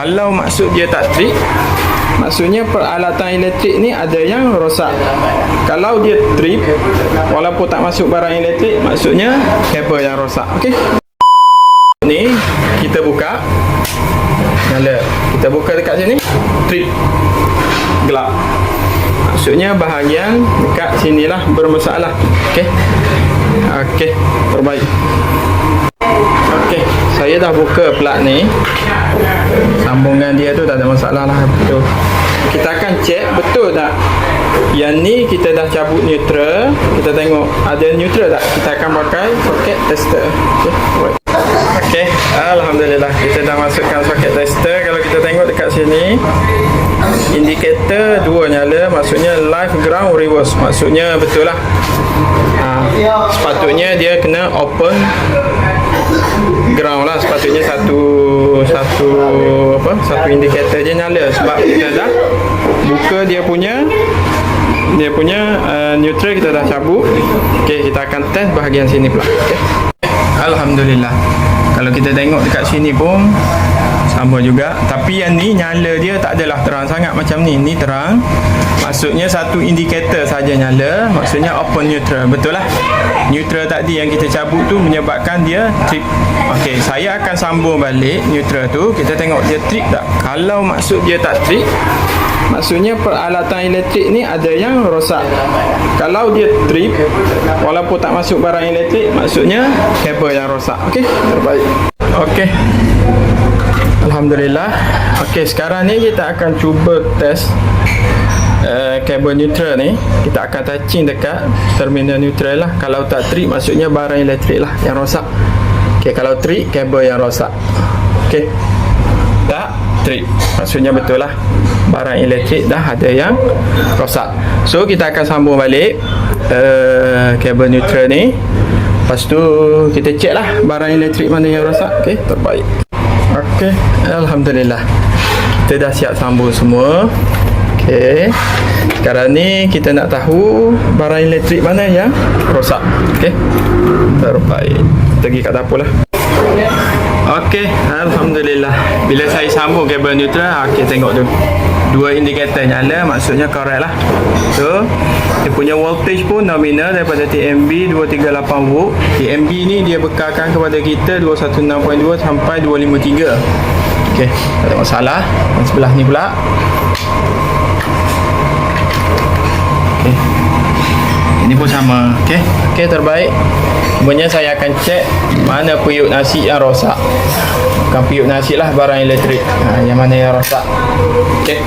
Kalau maksud dia tak trip Maksudnya peralatan elektrik ni ada yang rosak. Kalau dia trip Walaupun tak masuk barang elektrik Maksudnya kabel yang rosak. Okey. Ni kita buka. Nyala Kita buka dekat sini. Trip. Gelap. Maksudnya bahagian dekat sinilah bermasalah. Okey. Okey Terbaik. Okey Saya dah buka plug ni Sambungan dia tu tak ada masalah lah. Betul. Kita akan cek betul tak? Yang ni kita dah cabut neutral. Kita tengok ada neutral tak? Kita akan pakai soket tester. Alright. Okey, alhamdulillah. Kita dah masukkan soket tester. Kalau kita tengok dekat sini indikator dua nyala, maksudnya live ground reverse. Maksudnya betul lah. Ha, sepatutnya dia kena open ground lah. Sepatutnya satu satu apa satu indikator je nyala. Sebab kita dah buka dia punya dia punya uh, neutral kita dah cabut. Okey kita akan test bahagian sini pula. Okey. Alhamdulillah. Kalau kita tengok dekat sini pun Sama juga. Tapi yang ni nyala dia tak adalah terang sangat macam ni. Ni terang. Maksudnya satu indikator saja nyala. Maksudnya open neutral. Betul lah. Neutral tadi yang kita cabut tu Menyebabkan dia trip. Okey, saya akan sambung balik neutral tu. Kita tengok dia trip tak? Kalau maksud dia tak trip Maksudnya peralatan elektrik ni ada yang rosak. Kalau dia trip walaupun tak masuk barang elektrik maksudnya kabel yang rosak. Okey, terbaik. Okey. Alhamdulillah. Okey, sekarang ni kita akan cuba test uh, kabel neutral ni. Kita akan touching dekat terminal neutral lah. Kalau tak trip maksudnya barang elektrik lah yang rosak. Okey, kalau trip kabel yang rosak. Okey. Tak trip. Maksudnya betul lah barang elektrik dah ada yang rosak. So kita akan sambung balik uh, kabel neutral ni. Lepas tu kita check lah barang elektrik mana yang rosak. Okey, terbaik. Okey, alhamdulillah. Kita dah siap sambung semua. Okey. Sekarang ni kita nak tahu barang elektrik mana yang rosak. Okey. Terbaik. Kita pergi kat dapur lah. Okey, alhamdulillah. Bila saya sambung kabel neutral, okey tengok tu. Dua indikator nyala, maksudnya correct lah. So, dia punya voltage pun nominal daripada TMB 238 volt. TMB ni dia bekalkan kepada kita 216.2 sampai 253. Okey, tak ada masalah. Yang sebelah ni pula. Okey. Ini pun sama. Okey. Okey, terbaik. Sebenarnya saya akan cek mana periuk nasi yang rosak. Bukan periuk nasi lah barang elektrik. Ha, yang mana yang rosak. Okey.